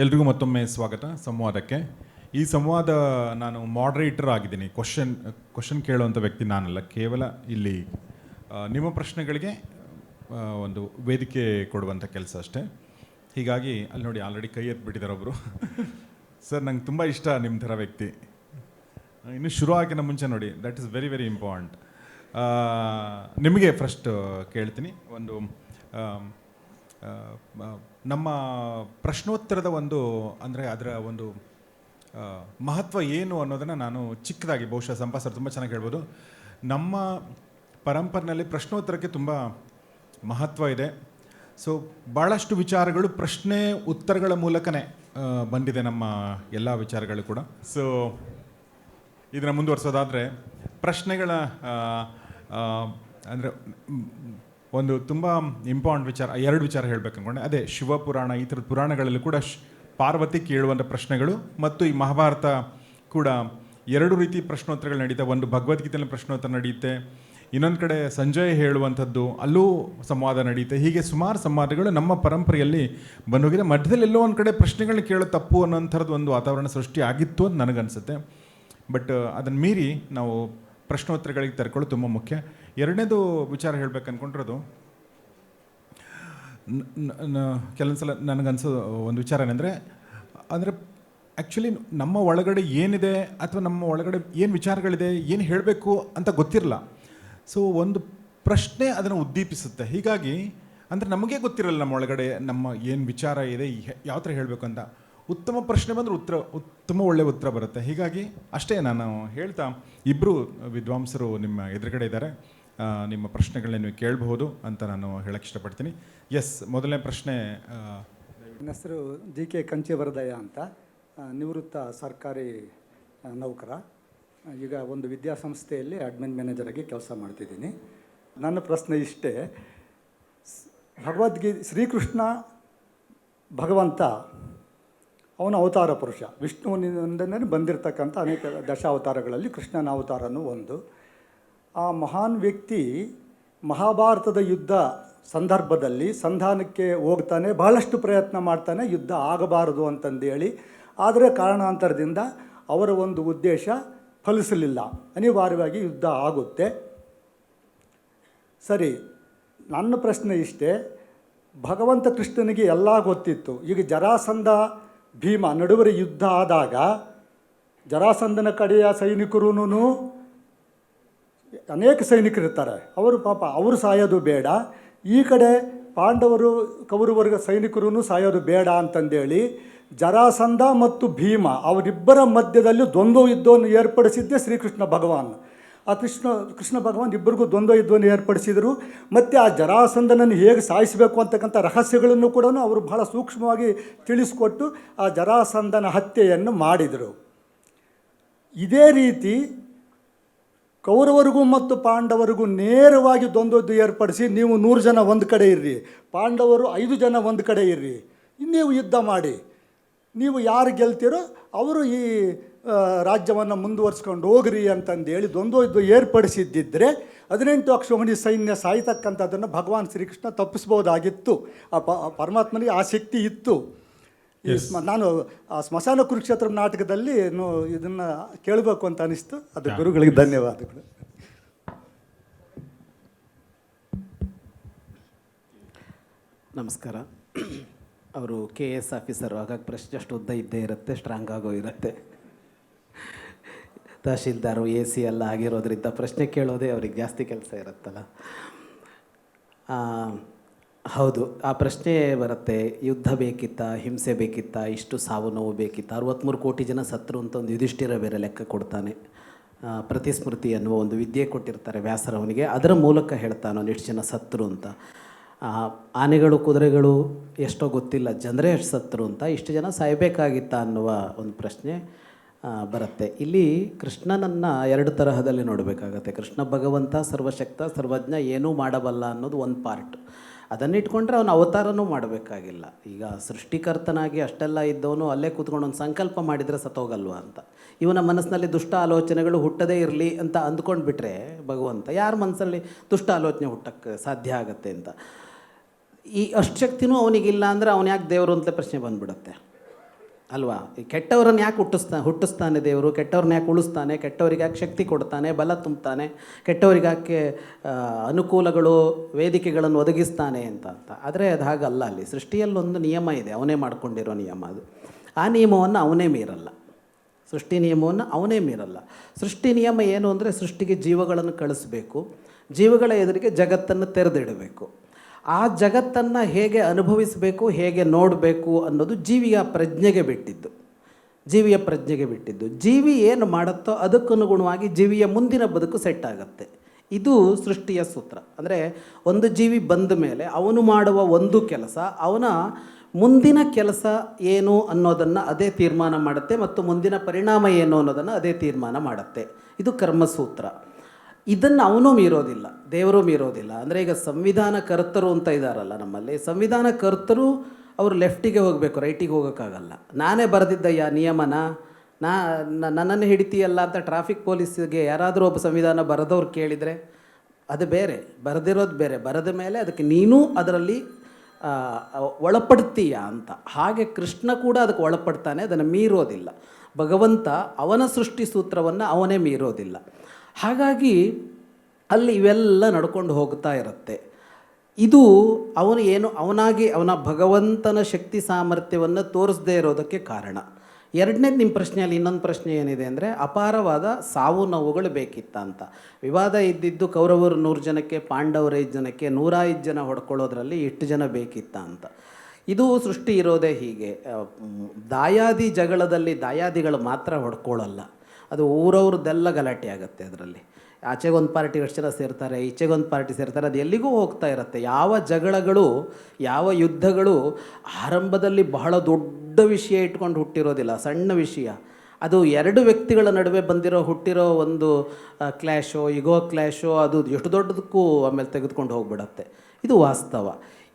ಎಲ್ರಿಗೂ ಮತ್ತೊಮ್ಮೆ ಸ್ವಾಗತ ಸಂವಾದಕ್ಕೆ. ಈ ಸಂವಾದ ನಾನು ಮಾಡ್ರೇಟರ್ ಆಗಿದ್ದೀನಿ. ಕ್ವಶನ್ ಕ್ವಶನ್ ಕೇಳುವಂಥ ವ್ಯಕ್ತಿ ನಾನಲ್ಲ. ಕೇವಲ ಇಲ್ಲಿ ನಿಮ್ಮ ಪ್ರಶ್ನೆಗಳಿಗೆ ಒಂದು ವೇದಿಕೆ ಕೊಡುವಂಥ ಕೆಲಸ ಅಷ್ಟೇ. ಹೀಗಾಗಿ ಅಲ್ಲಿ ನೋಡಿ ಆಲ್ರೆಡಿ ಕೈ ಎತ್ಬಿಟ್ಟಿದ್ದಾರೆ ಒಬ್ಬರು ಸರ್ ನಂಗೆ ತುಂಬ ಇಷ್ಟ ನಿಮ್ಮ ಥರ ವ್ಯಕ್ತಿ. ಇನ್ನು ಶುರು ಆಗಿನ ಮುಂಚೆ ನೋಡಿ that is very very important ನಿಮಗೆ ಫಸ್ಟ್ ಕೇಳ್ತೀನಿ. ಒಂದು ನಮ್ಮ ಪ್ರಶ್ನೋತ್ತರದ ಒಂದು, ಅಂದರೆ ಅದರ ಒಂದು ಮಹತ್ವ ಏನು ಅನ್ನೋದನ್ನು ನಾನು ಚಿಕ್ಕದಾಗಿ, ಬಹುಶಃ ಸಂಪಾಸರ್ ಸರ್ ತುಂಬ ಚೆನ್ನಾಗಿ ಹೇಳ್ಬೋದು. ನಮ್ಮ ಪರಂಪರೆಯಲ್ಲಿ ಪ್ರಶ್ನೋತ್ತರಕ್ಕೆ ತುಂಬ ಮಹತ್ವ ಇದೆ. ಸೊ ಭಾಳಷ್ಟು ವಿಚಾರಗಳು ಪ್ರಶ್ನೆ ಉತ್ತರಗಳ ಮೂಲಕನೇ ಬಂದಿದೆ ನಮ್ಮ ಎಲ್ಲ ವಿಚಾರಗಳು ಕೂಡ. ಸೊ, ಇದನ್ನು ಮುಂದುವರಿಸೋದಾದರೆ ಪ್ರಶ್ನೆಗಳ ಅಂದರೆ ಒಂದು ತುಂಬ ಇಂಪಾರ್ಟೆಂಟ್ ವಿಚಾರ, ಎರಡು ವಿಚಾರ ಹೇಳಬೇಕು ಅಂದ್ಕೊಂಡೆ ಅದೇ ಶಿವಪುರಾಣ, ಈ ಥರದ ಪುರಾಣಗಳಲ್ಲಿ ಕೂಡ ಪಾರ್ವತಿ ಕೇಳುವಂಥ ಪ್ರಶ್ನೆಗಳು ಮತ್ತು ಈ ಮಹಾಭಾರತ ಕೂಡ ಎರಡು ರೀತಿ ಪ್ರಶ್ನೋತ್ತರಗಳು ನಡೀತವೆ ಒಂದು ಭಗವದ್ಗೀತೆಯಲ್ಲಿ ಪ್ರಶ್ನೋತ್ತರ ನಡೆಯುತ್ತೆ, ಇನ್ನೊಂದು ಕಡೆ ಸಂಜಯ್ ಹೇಳುವಂಥದ್ದು, ಅಲ್ಲೂ ಸಂವಾದ ನಡೆಯುತ್ತೆ. ಹೀಗೆ ಸುಮಾರು ಸಂವಾದಗಳು ನಮ್ಮ ಪರಂಪರೆಯಲ್ಲಿ ಬಂದೋಗಿದೆ. ಮಧ್ಯದಲ್ಲಿ ಎಲ್ಲೋ ಒಂದು ಕಡೆ ಪ್ರಶ್ನೆಗಳನ್ನ ಕೇಳೋ ತಪ್ಪು ಅನ್ನೋಂಥದ್ದು ಒಂದು ವಾತಾವರಣ ಸೃಷ್ಟಿ ಆಗಿತ್ತು ಅಂತ ನನಗನ್ಸುತ್ತೆ. ಬಟ್, ಅದನ್ನು ಮೀರಿ ನಾವು ಪ್ರಶ್ನೋತ್ತರಗಳಿಗೆ ತರ್ಕೊಳ್ಳೋದು ತುಂಬ ಮುಖ್ಯ. ಎರಡನೇದು ವಿಚಾರ ಹೇಳ್ಬೇಕು ಅಂದ್ಕೊಂಡಿರೋದು ಕೆಲವೊಂದು ಸಲ ನನಗನ್ಸೋ ಒಂದು ವಿಚಾರ ಏನಂದರೆ, ಅಂದರೆ ಆ್ಯಕ್ಚುಲಿ ನಮ್ಮ ಒಳಗಡೆ ಏನಿದೆ ಅಥವಾ ನಮ್ಮ ಒಳಗಡೆ ಏನು ವಿಚಾರಗಳಿದೆ, ಏನು ಹೇಳಬೇಕು ಅಂತ ಗೊತ್ತಿರಲ್ಲ. ಸೊ ಒಂದು ಪ್ರಶ್ನೆ ಅದನ್ನು ಉದ್ದೀಪಿಸುತ್ತೆ. ಹೀಗಾಗಿ, ಅಂದರೆ ನಮಗೆ ಗೊತ್ತಿರಲ್ಲ ನಮ್ಮ ಒಳಗಡೆ ನಮ್ಮ ಏನು ವಿಚಾರ ಇದೆ ಯಾವ ಥರ ಹೇಳಬೇಕು ಅಂತ. ಉತ್ತಮ ಪ್ರಶ್ನೆ ಬಂದರೆ ಉತ್ತರ, ಉತ್ತಮ ಒಳ್ಳೆಯ ಉತ್ತರ ಬರುತ್ತೆ. ಹೀಗಾಗಿ ಅಷ್ಟೇ ನಾನು ಹೇಳ್ತಾ ಇಬ್ಬರು ವಿದ್ವಾಂಸರು ನಿಮ್ಮ ಎದುರುಗಡೆ ಇದ್ದಾರೆ. ನಿಮ್ಮ ಪ್ರಶ್ನೆಗಳನ್ನ ನೀವು ಕೇಳಬಹುದು ಅಂತ ನಾನು ಹೇಳಕ್ಕೆ ಇಷ್ಟಪಡ್ತೀನಿ. ಎಸ್ ಮೊದಲನೇ ಪ್ರಶ್ನೆ ನನ್ನ ಹೆಸರು ಜಿ ಕೆ ಕಂಚಿವರದಯ ಅಂತ. ನಿವೃತ್ತ ಸರ್ಕಾರಿ ನೌಕರ. ಈಗ ಒಂದು ವಿದ್ಯಾಸಂಸ್ಥೆಯಲ್ಲಿ ಅಡ್ಮಿನ್ ಮ್ಯಾನೇಜರಾಗಿ ಕೆಲಸ ಮಾಡ್ತಿದ್ದೀನಿ. ನನ್ನ ಪ್ರಶ್ನೆ ಇಷ್ಟೇ. ಭಗವದ್ಗೀ, ಶ್ರೀಕೃಷ್ಣ ಭಗವಂತ ಅವನ ಅವತಾರ ಪುರುಷ. ವಿಷ್ಣುವಿನಿಂದನೇ ಬಂದಿರತಕ್ಕಂಥ ಅನೇಕ ದಶಾವತಾರಗಳಲ್ಲಿ ಕೃಷ್ಣನ ಅವತಾರನೂ ಒಂದು. ಆ ಮಹಾನ್ ವ್ಯಕ್ತಿ ಮಹಾಭಾರತದ ಯುದ್ಧ ಸಂದರ್ಭದಲ್ಲಿ ಸಂಧಾನಕ್ಕೆ ಹೋಗ್ತಾನೆ, ಬಹಳಷ್ಟು ಪ್ರಯತ್ನ ಮಾಡ್ತಾನೆ, ಯುದ್ಧ ಆಗಬಾರದು ಅಂತಂದೇಳಿ. ಆದರೆ ಕಾರಣಾಂತರದಿಂದ ಅವರ ಒಂದು ಉದ್ದೇಶ ಫಲಿಸಲಿಲ್ಲ. ಅನಿವಾರ್ಯವಾಗಿ ಯುದ್ಧ ಆಗುತ್ತೆ. ಸರಿ, ನನ್ನ ಪ್ರಶ್ನೆ ಇಷ್ಟೇ. ಭಗವಂತ ಕೃಷ್ಣನಿಗೆ ಎಲ್ಲ ಗೊತ್ತಿತ್ತು. ಈಗ ಜರಾಸಂಧ, ಭೀಮ ನಡುವರೆ ಯುದ್ಧ ಆದಾಗ ಜರಾಸಂಧನ ಕಡೆಯ ಸೈನಿಕರೂ ಅನೇಕ ಸೈನಿಕರಿರ್ತಾರೆ. ಅವರು ಪಾಪ, ಅವರು ಸಾಯೋದು ಬೇಡ. ಈ ಕಡೆ ಪಾಂಡವರು, ಕೌರವರ್ಗ ಸೈನಿಕರೂ ಸಾಯೋದು ಬೇಡ ಅಂತಂದೇಳಿ ಜರಾಸಂಧ ಮತ್ತು ಭೀಮ ಅವರಿಬ್ಬರ ಮಧ್ಯದಲ್ಲಿ ದ್ವಂದ್ವ ಯುದ್ಧವನ್ನು ಏರ್ಪಡಿಸಿದ್ದೇ ಶ್ರೀಕೃಷ್ಣ ಭಗವಾನ್. ಆ ಕೃಷ್ಣ ಕೃಷ್ಣ ಭಗವಾನ್ ಇಬ್ಬರಿಗೂ ದ್ವಂದ್ವ ಯುದ್ಧವನ್ನು ಏರ್ಪಡಿಸಿದರು. ಮತ್ತು ಆ ಜರಾಸಂಧನನ್ನು ಹೇಗೆ ಸಾಯಿಸಬೇಕು ಅಂತಕ್ಕಂಥ ರಹಸ್ಯಗಳನ್ನು ಕೂಡ ಅವರು ಬಹಳ ಸೂಕ್ಷ್ಮವಾಗಿ ತಿಳಿಸಿಕೊಟ್ಟು ಆ ಜರಾಸಂಧನ ಹತ್ಯೆಯನ್ನು ಮಾಡಿದರು. ಇದೇ ರೀತಿ ಕೌರವರಿಗೂ ಮತ್ತು ಪಾಂಡವರಿಗೂ ನೇರವಾಗಿ ದ್ವಂದ್ವದ್ದು ಏರ್ಪಡಿಸಿ ನೀವು ನೂರು ಜನ ಒಂದು ಕಡೆ ಇರ್ರಿ. ಪಾಂಡವರು ಐದು ಜನ ಒಂದು ಕಡೆ ಇರ್ರಿ. ನೀವು ಯುದ್ಧ ಮಾಡಿ. ನೀವು ಯಾರು ಗೆಲ್ತೀರೋ ಅವರು ಈ ರಾಜ್ಯವನ್ನು ಮುಂದುವರಿಸ್ಕೊಂಡು ಹೋಗ್ರಿ ಅಂತಂದೇಳಿ ದ್ವಂದ್ವ ಯುದ್ಧ ಏರ್ಪಡಿಸಿದ್ದಿದ್ದರೆ ಹದಿನೆಂಟು ಅಕ್ಷೋಹಿಣಿ ಸೈನ್ಯ ಸಾಯ್ತಕ್ಕಂಥದ್ದನ್ನು ಭಗವಾನ್ ಶ್ರೀಕೃಷ್ಣ ತಪ್ಪಿಸ್ಬೋದಾಗಿತ್ತು. ಆ ಪರಮಾತ್ಮನಿಗೆ ಆ ಶಕ್ತಿ ಇತ್ತು. ನಾನು ಆ ಸ್ಮಶಾನ ಕುರುಕ್ಷೇತ್ರ ನಾಟಕದಲ್ಲಿ ಇದನ್ನು ಕೇಳಬೇಕು ಅಂತ ಅನಿಸ್ತು. ಅದು ಗುರುಗಳಿಗೆ ಧನ್ಯವಾದಗಳು. ನಮಸ್ಕಾರ. ಅವರು ಕೆ ಎಸ್ ಆಫೀಸರು ಹಾಗಾಗಿ ಪ್ರಶ್ನೆ ಅಷ್ಟು ಉದ್ದ ಇದ್ದೇ ಇರುತ್ತೆ ಸ್ಟ್ರಾಂಗ್ ಆಗೋ ಇರುತ್ತೆ. ತಹಶೀಲ್ದಾರು ಎ ಸಿ ಎಲ್ಲ ಆಗಿರೋದ್ರಿಂದ ಪ್ರಶ್ನೆ ಕೇಳೋದೇ ಅವ್ರಿಗೆ ಜಾಸ್ತಿ ಕೆಲಸ ಇರುತ್ತಲ್ಲ. ಆ, ಹೌದು, ಆ ಪ್ರಶ್ನೆ ಬರುತ್ತೆ, ಯುದ್ಧ ಬೇಕಿತ್ತ, ಹಿಂಸೆ ಬೇಕಿತ್ತ, ಇಷ್ಟು ಸಾವು ನೋವು ಬೇಕಿತ್ತಾ ಅರವತ್ತ್ಮೂರು ಕೋಟಿ ಜನ ಸತ್ರು ಅಂತ ಒಂದು ಯುಧಿಷ್ಠಿರ ಬೇರೆ ಲೆಕ್ಕ ಕೊಡ್ತಾನೆ. ಪ್ರತಿಸ್ಮೃತಿ ಅನ್ನುವ ಒಂದು ವಿದ್ಯೆ ಕೊಟ್ಟಿರ್ತಾರೆ ವ್ಯಾಸರವನಿಗೆ ಅದರ ಮೂಲಕ ಹೇಳ್ತಾನೆ ಒಂದಿಷ್ಟು ಜನ ಸತ್ರು ಅಂತ. ಆನೆಗಳು, ಕುದುರೆಗಳು ಎಷ್ಟೋ ಗೊತ್ತಿಲ್ಲ, ಜನರೇ ಎಷ್ಟು ಸತ್ರು ಅಂತ, ಇಷ್ಟು ಜನ ಸಾಯಬೇಕಾಗಿತ್ತ ಅನ್ನುವ ಒಂದು ಪ್ರಶ್ನೆ ಬರುತ್ತೆ. ಇಲ್ಲಿ ಕೃಷ್ಣನನ್ನು ಎರಡು ತರಹದಲ್ಲಿ ನೋಡಬೇಕಾಗತ್ತೆ. ಕೃಷ್ಣ ಭಗವಂತ, ಸರ್ವಶಕ್ತ, ಸರ್ವಜ್ಞ, ಏನೂ ಮಾಡಬಲ್ಲ ಅನ್ನೋದು ಒಂದು ಪಾರ್ಟ್ ಅದನ್ನಿಟ್ಕೊಂಡ್ರೆ ಅವನು ಅವತಾರನೂ ಮಾಡಬೇಕಾಗಿಲ್ಲ. ಈಗ ಸೃಷ್ಟಿಕರ್ತನಾಗಿ ಅಷ್ಟೆಲ್ಲ ಇದ್ದವನು ಅಲ್ಲೇ ಕೂತ್ಕೊಂಡು ಒಂದು ಸಂಕಲ್ಪ ಮಾಡಿದರೆ ಸತ್ತೋಗಲ್ವಾ ಅಂತ. ಇವನ ಮನಸ್ಸಿನಲ್ಲಿ ದುಷ್ಟ ಆಲೋಚನೆಗಳು ಹುಟ್ಟದೇ ಇರಲಿ ಅಂತ ಅಂದ್ಕೊಂಡು ಬಿಟ್ಟರೆ ಭಗವಂತ ಯಾರ ಮನಸ್ಸಲ್ಲಿ ದುಷ್ಟ ಆಲೋಚನೆ ಹುಟ್ಟಕ್ಕೆ ಸಾಧ್ಯ ಆಗತ್ತೆ ಅಂತ. ಈ ಅಷ್ಟು ಶಕ್ತಿನೂ ಅವನಿಗಿಲ್ಲ ಅಂದರೆ ಅವನು ಯಾಕೆ ದೇವರು ಅಂತಲೇ ಪ್ರಶ್ನೆ ಬಂದ್ಬಿಡುತ್ತೆ. ಅಲ್ವಾ? ಕೆಟ್ಟವರನ್ನು ಯಾಕೆ ಹುಟ್ಟಿಸ್ತಾ, ಹುಟ್ಟಿಸ್ತಾನೆ ದೇವರು? ಕೆಟ್ಟವ್ರನ್ನ ಯಾಕೆ ಉಳಿಸ್ತಾನೆ? ಕೆಟ್ಟವರಿಗೆ ಯಾಕೆ ಶಕ್ತಿ ಕೊಡ್ತಾನೆ? ಬಲ ತುಂಬ್ತಾನೆ ಕೆಟ್ಟವರಿಗೆ ಯಾಕೆ ಅನುಕೂಲಗಳು, ವೇದಿಕೆಗಳನ್ನು ಒದಗಿಸ್ತಾನೆ ಅಂತ ಅಂತ. ಆದರೆ ಅದು ಹಾಗಲ್ಲ ಅಲ್ಲಿ. ಸೃಷ್ಟಿಯಲ್ಲೊಂದು ನಿಯಮ ಇದೆ. ಅವನೇ ಮಾಡ್ಕೊಂಡಿರೋ ನಿಯಮ ಅದು. ಆ ನಿಯಮವನ್ನು ಅವನೇ ಮೀರಲ್ಲ. ಸೃಷ್ಟಿ ನಿಯಮವನ್ನು ಅವನೇ ಮೀರಲ್ಲ. ಸೃಷ್ಟಿ ನಿಯಮ ಏನು ಅಂದರೆ ಸೃಷ್ಟಿಗೆ ಜೀವಗಳನ್ನು ಕಳಿಸ್ಬೇಕು. ಜೀವಗಳ ಎದುರಿಗೆ ಜಗತ್ತನ್ನು ತೆರೆದಿಡಬೇಕು. ಆ ಜಗತ್ತನ್ನು ಹೇಗೆ ಅನುಭವಿಸಬೇಕು, ಹೇಗೆ ನೋಡಬೇಕು ಅನ್ನೋದು ಜೀವಿಯ ಪ್ರಜ್ಞೆಗೆ ಬಿಟ್ಟಿದ್ದು. ಜೀವಿಯ ಪ್ರಜ್ಞೆಗೆ ಬಿಟ್ಟಿದ್ದು. ಜೀವಿ ಏನು ಮಾಡುತ್ತೋ ಅದಕ್ಕನುಗುಣವಾಗಿ ಜೀವಿಯ ಮುಂದಿನ ಬದುಕು ಸೆಟ್ ಆಗುತ್ತೆ. ಇದು ಸೃಷ್ಟಿಯ ಸೂತ್ರ. ಅಂದರೆ ಒಂದು ಜೀವಿ ಬಂದ ಮೇಲೆ ಅವನು ಮಾಡುವ ಒಂದು ಕೆಲಸ, ಅವನ ಮುಂದಿನ ಕೆಲಸ ಏನು ಅನ್ನೋದನ್ನು ಅದೇ ತೀರ್ಮಾನ ಮಾಡುತ್ತೆ ಮತ್ತು ಮುಂದಿನ ಪರಿಣಾಮ ಏನು ಅನ್ನೋದನ್ನು ಅದೇ ತೀರ್ಮಾನ ಮಾಡುತ್ತೆ. ಇದು ಕರ್ಮಸೂತ್ರ. ಇದನ್ನು ಅವನು ಮೀರೋದಿಲ್ಲ, ದೇವರು ಮೀರೋದಿಲ್ಲ. ಅಂದರೆ ಈಗ ಸಂವಿಧಾನ ಕರ್ತರು ಅಂತ ಇದ್ದಾರಲ್ಲ ನಮ್ಮಲ್ಲಿ, ಸಂವಿಧಾನ ಕರ್ತರು ಅವರು ಲೆಫ್ಟಿಗೆ ಹೋಗಬೇಕು ರೈಟಿಗೆ ಹೋಗೋಕ್ಕಾಗಲ್ಲ. ನಾನೇ ಬರೆದಿದ್ದಯ್ಯ ನಿಯಮನ, ನಾ ನನ್ನನ್ನು ಹಿಡಿತೀಯಲ್ಲ ಅಂತ ಟ್ರಾಫಿಕ್ ಪೊಲೀಸಿಗೆ ಯಾರಾದರೂ ಒಬ್ಬ ಸಂವಿಧಾನ ಬರೆದವ್ರು ಕೇಳಿದರೆ ಅದು ಬೇರೆ, ಬರೆದಿರೋದು ಬೇರೆ, ಬರೆದ ಮೇಲೆ ಅದಕ್ಕೆ ನೀನು ಅದರಲ್ಲಿ ಒಳಪಡ್ತೀಯ ಅಂತ. ಹಾಗೆ ಕೃಷ್ಣ ಕೂಡ ಅದಕ್ಕೆ ಒಳಪಡ್ತಾನೆ, ಅದನ್ನು ಮೀರೋದಿಲ್ಲ. ಭಗವಂತ ಅವನ ಸೃಷ್ಟಿ ಸೂತ್ರವನ್ನು ಅವನೇ ಮೀರೋದಿಲ್ಲ. ಹಾಗಾಗಿ ಅಲ್ಲಿ ಇವೆಲ್ಲ ನಡ್ಕೊಂಡು ಹೋಗ್ತಾ ಇರುತ್ತೆ. ಇದು ಅವನು ಏನು ಅವನಾಗಿ ಅವನ ಭಗವಂತನ ಶಕ್ತಿ ಸಾಮರ್ಥ್ಯವನ್ನು ತೋರಿಸದೇ ಇರೋದಕ್ಕೆ ಕಾರಣ. ಎರಡನೇದು ನಿಮ್ಮ ಪ್ರಶ್ನೆಯಲ್ಲಿ ಇನ್ನೊಂದು ಪ್ರಶ್ನೆ ಏನಿದೆ ಅಂದರೆ ಅಪಾರವಾದ ಸಾವು ನೋವುಗಳು ಬೇಕಿತ್ತ ಅಂತ. ವಿವಾದ ಇದ್ದಿದ್ದು ಕೌರವರು ನೂರು ಜನಕ್ಕೆ, ಪಾಂಡವರು ಐದು ಜನಕ್ಕೆ, ನೂರ ಐದು ಜನ ಹೊಡ್ಕೊಳ್ಳೋದ್ರಲ್ಲಿ ಎಷ್ಟು ಜನ ಬೇಕಿತ್ತ ಅಂತ. ಇದು ಸೃಷ್ಟಿ ಇರೋದೇ ಹೀಗೆ. ದಾಯಾದಿ ಜಗಳದಲ್ಲಿ ದಾಯಾದಿಗಳು ಮಾತ್ರ ಹೊಡ್ಕೊಳ್ಳಲ್ಲ. ಅದು ಊರವ್ರದ್ದೆಲ್ಲ ಗಲಾಟೆ ಆಗುತ್ತೆ ಅದರಲ್ಲಿ. ಆಚೆಗೊಂದು ಪಾರ್ಟಿ ಎಷ್ಟು ಜನ ಸೇರ್ತಾರೆ, ಈಚೆಗೊಂದು ಪಾರ್ಟಿ ಸೇರ್ತಾರೆ, ಅದು ಎಲ್ಲಿಗೂ ಹೋಗ್ತಾ ಇರುತ್ತೆ. ಯಾವ ಜಗಳಗಳು, ಯಾವ ಯುದ್ಧಗಳು ಆರಂಭದಲ್ಲಿ ಬಹಳ ದೊಡ್ಡ ವಿಷಯ ಇಟ್ಕೊಂಡು ಹುಟ್ಟಿರೋದಿಲ್ಲ, ಸಣ್ಣ ವಿಷಯ. ಅದು ಎರಡು ವ್ಯಕ್ತಿಗಳ ನಡುವೆ ಬಂದಿರೋ, ಹುಟ್ಟಿರೋ ಒಂದು ಕ್ಲ್ಯಾಶೋ ಇಗೋ ಕ್ಲ್ಯಾಶೋ ಅದು ಎಷ್ಟು ದೊಡ್ಡದಕ್ಕೂ ಆಮೇಲೆ ತೆಗೆದುಕೊಂಡು ಹೋಗ್ಬಿಡತ್ತೆ. ಇದು ವಾಸ್ತವ.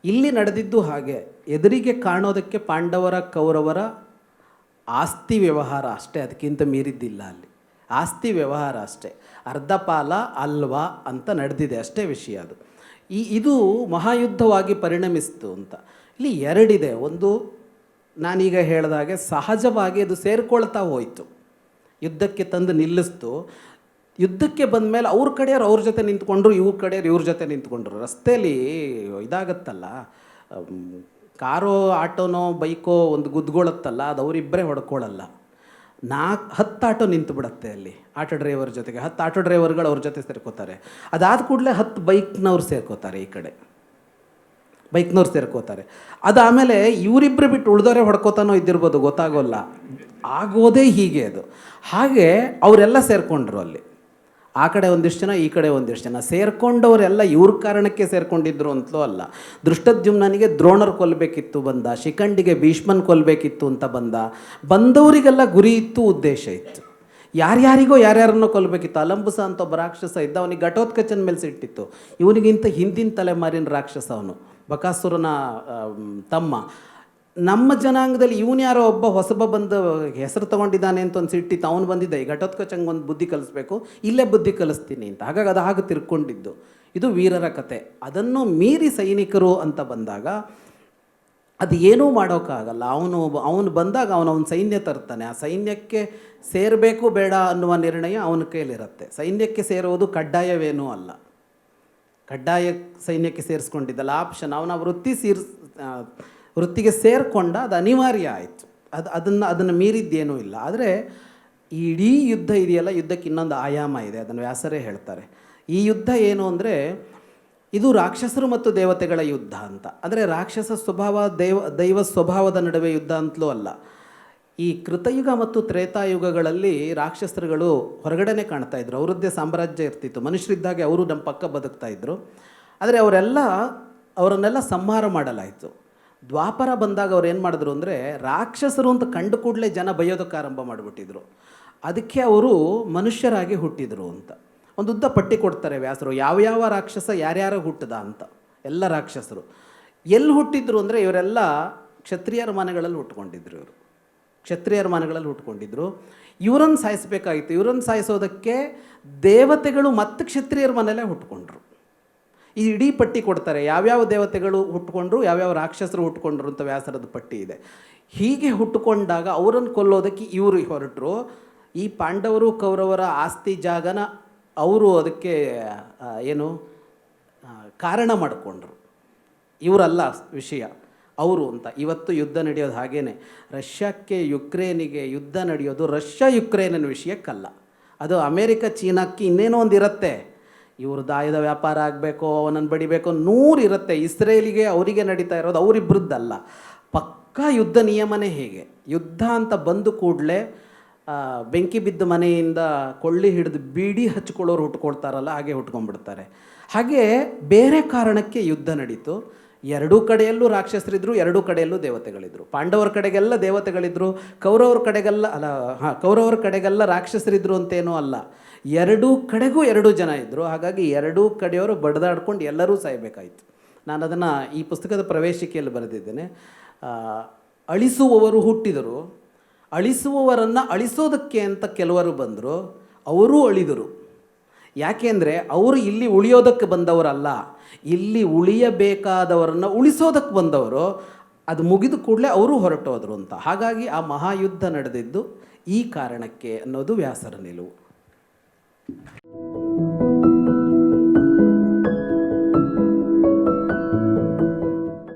ಇಲ್ಲಿ ನಡೆದಿದ್ದು ಹಾಗೆ. ಎದುರಿಗೆ ಕಾಣೋದಕ್ಕೆ ಪಾಂಡವರ, ಕೌರವರ ಆಸ್ತಿ ವ್ಯವಹಾರ ಅಷ್ಟೇ, ಅದಕ್ಕಿಂತ ಮೀರಿದ್ದಿಲ್ಲ ಅಲ್ಲಿ. ಆಸ್ತಿ ವ್ಯವಹಾರ ಅಷ್ಟೇ. ಅರ್ಧ ಪಾಲ ಅಲ್ವಾ ಅಂತ ನಡೆದಿದೆ, ಅಷ್ಟೇ ವಿಷಯ ಅದು. ಈ, ಇದು ಮಹಾಯುದ್ಧವಾಗಿ ಪರಿಣಮಿಸ್ತು ಅಂತ. ಇಲ್ಲಿ ಎರಡಿದೆ. ಒಂದು, ನಾನೀಗ ಹೇಳಿದಾಗೆ ಸಹಜವಾಗಿ ಅದು ಸೇರಿಕೊಳ್ತಾ ಹೋಯಿತು. ಯುದ್ಧಕ್ಕೆ ತಂದು ನಿಲ್ಲಿಸ್ತು. ಯುದ್ಧಕ್ಕೆ ಬಂದ ಮೇಲೆ ಅವ್ರ ಕಡೆಯವ್ರು ಅವ್ರ ಜೊತೆ ನಿಂತ್ಕೊಂಡ್ರು, ಇವ್ರ ಕಡೆಯವ್ರು ಇವ್ರ ಜೊತೆ ನಿಂತ್ಕೊಂಡ್ರು. ರಸ್ತೆಯಲ್ಲಿ ಇದಾಗತ್ತಲ್ಲ ಕಾರೋ, ಆಟೋನೋ, ಬೈಕೋ ಒಂದು ಗುದ್ಗೊಳತ್ತಲ್ಲ, ಅದು ಅವರಿಬ್ಬರೇ ಹೊಡ್ಕೊಳ್ಳಲ್ಲ ನಾಲ್ಕು ಹತ್ತು ಆಟೋ ನಿಂತು ಬಿಡತ್ತೆ ಅಲ್ಲಿ, ಆಟೋ ಡ್ರೈವರ್ ಜೊತೆಗೆ. ಹತ್ತು ಆಟೋ ಡ್ರೈವರ್ಗಳು ಅವ್ರ ಜೊತೆ ಸೇರ್ಕೋತಾರೆ. ಅದಾದ ಕೂಡಲೇ ಹತ್ತು ಬೈಕ್ನವ್ರು ಸೇರ್ಕೋತಾರೆ ಈ ಕಡೆ. ಬೈಕ್ನವ್ರು ಸೇರ್ಕೋತಾರೆ. ಅದಾದಮೇಲೆ ಇವರಿಬ್ಬರು ಬಿಟ್ಟು ಉಳ್ದವರೇ ಹೊಡ್ಕೋತಾನೋ ಇದ್ದಿರ್ಬೋದು, ಗೊತ್ತಾಗೋಲ್ಲ. ಆಗೋದೇ ಹೀಗೆ ಅದು. ಹಾಗೆ ಅವರೆಲ್ಲ ಸೇರಿಕೊಂಡ್ರು ಅಲ್ಲಿ. ಆ ಕಡೆ ಒಂದಿಷ್ಟು ಜನ, ಈ ಕಡೆ ಒಂದಿಷ್ಟು ಜನ. ಸೇರ್ಕೊಂಡವರೆಲ್ಲ ಇವ್ರ ಕಾರಣಕ್ಕೆ ಸೇರ್ಕೊಂಡಿದ್ರು ಅಂತಲೂ ಅಲ್ಲ. ದೃಷ್ಟದ್ಯುಮ್ನನಿಗೆ ದ್ರೋಣರು ಕೊಲ್ಲಬೇಕಿತ್ತು ಬಂದ, ಶಿಖಂಡಿಗೆ ಭೀಷ್ಮನ್ ಕೊಲ್ಲಬೇಕಿತ್ತು ಅಂತ ಬಂದ. ಬಂದವರಿಗೆಲ್ಲ ಗುರಿ ಇತ್ತು, ಉದ್ದೇಶ ಇತ್ತು. ಯಾರ್ಯಾರಿಗೋ ಯಾರ್ಯಾರನ್ನೋ ಕೊಲ್ಲಬೇಕಿತ್ತು ಅಲಂಬುಸ ಅಂತ ಒಬ್ಬ ರಾಕ್ಷಸ ಇದ್ದ, ಅವನಿಗೆ ಘಟೋತ್ಕಚನ ಮೇಲೆ ಸಿಟ್ಟಿತ್ತು. ಇವನಿಗಿಂತ ಹಿಂದಿನ ತಲೆಮಾರಿನ ರಾಕ್ಷಸ ಅವನು, ಬಕಾಸುರನ ತಮ್ಮ. ನಮ್ಮ ಜನಾಂಗದಲ್ಲಿ ಇವನು ಯಾರೋ ಒಬ್ಬ ಹೊಸಬ ಬಂದು ಹೆಸರು ತಗೊಂಡಿದ್ದಾನೆ ಅಂತ ಒಂದು ಸಿಟ್ಟಿತ್ತು ಅವನು ಬಂದಿದ್ದ ಈ ಘಟೋತ್ಕಚಂಗೆ ಒಂದು ಬುದ್ಧಿ ಕಲಿಸ್ಬೇಕು, ಇಲ್ಲೇ ಬುದ್ಧಿ ಕಲಿಸ್ತೀನಿ ಅಂತ. ಹಾಗಾಗಿ ಅದು ಹಾಗೆ ತಿರ್ಕೊಂಡಿದ್ದು. ಇದು ವೀರರ ಕತೆ. ಅದನ್ನು ಮೀರಿ ಸೈನಿಕರು ಅಂತ ಬಂದಾಗ ಅದು ಏನೂ ಮಾಡೋಕ್ಕಾಗಲ್ಲ. ಅವನು ಅವನು ಬಂದಾಗ ಅವನು ಅವನ ಸೈನ್ಯ ತರ್ತಾನೆ. ಆ ಸೈನ್ಯಕ್ಕೆ ಸೇರಬೇಕು ಬೇಡ ಅನ್ನುವ ನಿರ್ಣಯ ಅವನ ಕೈಲಿರುತ್ತೆ. ಸೈನ್ಯಕ್ಕೆ ಸೇರುವುದು ಕಡ್ಡಾಯವೇನೂ ಅಲ್ಲ. ಕಡ್ಡಾಯ ಸೈನ್ಯಕ್ಕೆ ಸೇರಿಸ್ಕೊಂಡಿದ್ದಲ್ಲ. ಆಪ್ಷನ್ ಅವನ ವೃತ್ತಿ ಸೇರ್ಸ್ ವೃತ್ತಿಗೆ ಸೇರಿಕೊಂಡ ಅದು ಅನಿವಾರ್ಯ ಆಯಿತು. ಅದು ಅದನ್ನು ಅದನ್ನು ಮೀರಿದ್ದೇನೂ ಇಲ್ಲ. ಆದರೆ ಇಡೀ ಯುದ್ಧ ಇದೆಯಲ್ಲ, ಯುದ್ಧಕ್ಕೆ ಇನ್ನೊಂದು ಆಯಾಮ ಇದೆ, ಅದನ್ನು ವ್ಯಾಸರೇ ಹೇಳ್ತಾರೆ. ಈ ಯುದ್ಧ ಏನು ಅಂದರೆ ಇದು ರಾಕ್ಷಸರು ಮತ್ತು ದೇವತೆಗಳ ಯುದ್ಧ ಅಂತ. ಅಂದರೆ ರಾಕ್ಷಸ ಸ್ವಭಾವ, ದೇವ, ದೈವ ಸ್ವಭಾವದ ನಡುವೆ ಯುದ್ಧ ಅಂತಲೂ ಅಲ್ಲ. ಈ ಕೃತಯುಗ ಮತ್ತು ತ್ರೇತಾಯುಗಗಳಲ್ಲಿ ರಾಕ್ಷಸರುಗಳು ಹೊರಗಡೆ ಕಾಣ್ತಾ ಇದ್ರು. ಅವರದ್ದೇ ಸಾಮ್ರಾಜ್ಯ ಇರ್ತಿತ್ತು. ಮನುಷ್ಯರಿದ್ದಾಗೆ ಅವರು ನಮ್ಮ ಪಕ್ಕ ಬದುಕ್ತಾ ಇದ್ರು. ಆದರೆ ಅವರೆಲ್ಲ ಅವರನ್ನೆಲ್ಲ ಸಂಹಾರ ಮಾಡಲಾಯಿತು. ದ್ವಾಪರ ಬಂದಾಗ ಅವ್ರು ಏನು ಮಾಡಿದ್ರು ಅಂದರೆ ರಾಕ್ಷಸರು ಅಂತ ಕಂಡು ಕೂಡಲೇ ಜನ ಬೈಯೋದಕ್ಕೆ ಆರಂಭ ಮಾಡಿಬಿಟ್ಟಿದ್ರು. ಅದಕ್ಕೆ ಅವರು ಮನುಷ್ಯರಾಗಿ ಹುಟ್ಟಿದರು ಅಂತ. ಒಂದು ಉದ್ದ ಪಟ್ಟಿ ಕೊಡ್ತಾರೆ ವ್ಯಾಸರು ಯಾವ್ಯಾವ ರಾಕ್ಷಸ ಯಾರ್ಯಾರ ಹುಟ್ಟದ ಅಂತ. ಎಲ್ಲ ರಾಕ್ಷಸರು. ಎಲ್ಲಿ ಹುಟ್ಟಿದ್ರು ಅಂದರೆ ಇವರೆಲ್ಲ ಕ್ಷತ್ರಿಯರ ಮನೆಗಳಲ್ಲಿ ಹುಟ್ಕೊಂಡಿದ್ರು ಇವರು. ಕ್ಷತ್ರಿಯರ ಮನೆಗಳಲ್ಲಿ ಹುಟ್ಕೊಂಡಿದ್ರು. ಇವರನ್ನು ಸಾಯಿಸಬೇಕಾಗಿತ್ತು. ಇವರನ್ನು ಸಾಯಿಸೋದಕ್ಕೆ ದೇವತೆಗಳು ಮತ್ತು ಕ್ಷತ್ರಿಯರ ಮನೆಯಲ್ಲೇ ಹುಟ್ಕೊಂಡ್ರು. ಈ ಇಡೀ ಪಟ್ಟಿ ಕೊಡ್ತಾರೆ. ಯಾವ್ಯಾವ ದೇವತೆಗಳು ಹುಟ್ಟುಕೊಂಡ್ರು ಯಾವ್ಯಾವ ರಾಕ್ಷಸರು ಹುಟ್ಕೊಂಡ್ರು ಅಂತ ವ್ಯಾಸರದ ಪಟ್ಟಿ ಇದೆ. ಹೀಗೆ ಹುಟ್ಟುಕೊಂಡಾಗ ಅವರನ್ನು ಕೊಲ್ಲೋದಕ್ಕೆ ಇವರು ಹೊರಟರು. ಈ ಪಾಂಡವರು, ಕೌರವರ ಆಸ್ತಿ ಜಾಗನ ಅವರು ಅದಕ್ಕೆ ಏನು ಕಾರಣ ಮಾಡಿಕೊಂಡ್ರು. ಇವರಲ್ಲ ವಿಷಯ. ಅವರು ಅಂತ. ಇವತ್ತು ಯುದ್ಧ ನಡೆಯೋದು ಹಾಗೇ ರಷ್ಯಾಕ್ಕೆ ಯುಕ್ರೇನಿಗೆ ಯುದ್ಧ ನಡೆಯೋದು ರಷ್ಯಾ ಯುಕ್ರೇನಿನ ವಿಷಯಕ್ಕಲ್ಲ. ಅದು ಅಮೇರಿಕ, ಚೀನಾಕ್ಕೆ ಇನ್ನೇನೋ ಒಂದು ಇರುತ್ತೆ ಇವ್ರ ದಾಯದ ವ್ಯಾಪಾರ ಆಗಬೇಕು, ಅವನನ್ನು ಬಡಿಬೇಕು, ನೂರು ಇರುತ್ತೆ. ಇಸ್ರೇಲಿಗೆ ಅವರಿಗೆ ನಡೀತಾ ಇರೋದು ಅವರಿಬ್ಬರದ್ದಲ್ಲ ಪಕ್ಕಾ ಯುದ್ಧ ನಿಯಮನೇ ಹೇಗೆ? ಯುದ್ಧ ಅಂತ ಬಂದು ಕೂಡಲೇ ಬೆಂಕಿ ಬಿದ್ದ ಮನೆಯಿಂದ ಕೊಳ್ಳಿ ಹಿಡಿದು ಬೀಡಿ ಹಚ್ಕೊಳ್ಳೋರು ಹುಟ್ಕೊಳ್ತಾರಲ್ಲ, ಹಾಗೆ ಹುಟ್ಕೊಂಡ್ಬಿಡ್ತಾರೆ. ಹಾಗೆ ಬೇರೆ ಕಾರಣಕ್ಕೆ ಯುದ್ಧ ನಡೀತು. ಎರಡೂ ಕಡೆಯಲ್ಲೂ ರಾಕ್ಷಸರಿದ್ರು, ಎರಡೂ ಕಡೆಯಲ್ಲೂ ದೇವತೆಗಳಿದ್ರು. ಪಾಂಡವರ ಕಡೆಗೆಲ್ಲ ದೇವತೆಗಳಿದ್ರು, ಕೌರವ್ರ ಕಡೆಗೆಲ್ಲ, ಅಲ್ಲ, ಹಾಂ, ಕೌರವ್ರ ಕಡೆಗೆಲ್ಲ ರಾಕ್ಷಸರಿದ್ದರು ಅಂತೇನೂ ಅಲ್ಲ. ಎರಡೂ ಕಡೆಗೂ ಎರಡೂ ಜನ ಇದ್ದರು ಹಾಗಾಗಿ ಎರಡೂ ಕಡೆಯವರು ಬಡ್ದಾಡ್ಕೊಂಡು ಎಲ್ಲರೂ ಸಾಯಬೇಕಾಯಿತು. ನಾನು ಅದನ್ನು ಈ ಪುಸ್ತಕದ ಪ್ರವೇಶಿಕೆಯಲ್ಲಿ ಬರೆದಿದ್ದೇನೆ. ಅಳಿಸುವವರು ಹುಟ್ಟಿದರು. ಅಳಿಸುವವರನ್ನು ಅಳಿಸೋದಕ್ಕೆ ಅಂತ ಕೆಲವರು ಬಂದರು. ಅವರೂ ಅಳಿದರು. ಯಾಕೆಂದರೆ ಅವರು ಇಲ್ಲಿ ಉಳಿಯೋದಕ್ಕೆ ಬಂದವರಲ್ಲ. ಇಲ್ಲಿ ಉಳಿಯಬೇಕಾದವರನ್ನು ಉಳಿಸೋದಕ್ಕೆ ಬಂದವರು. ಅದು ಮುಗಿದ ಕೂಡಲೇ ಅವರು ಹೊರಟೋದ್ರು ಅಂತ. ಹಾಗಾಗಿ ಆ ಮಹಾಯುದ್ಧ ನಡೆದಿದ್ದು ಈ ಕಾರಣಕ್ಕೆ ಅನ್ನೋದು ವ್ಯಾಸರ ನಿಲುವು. you.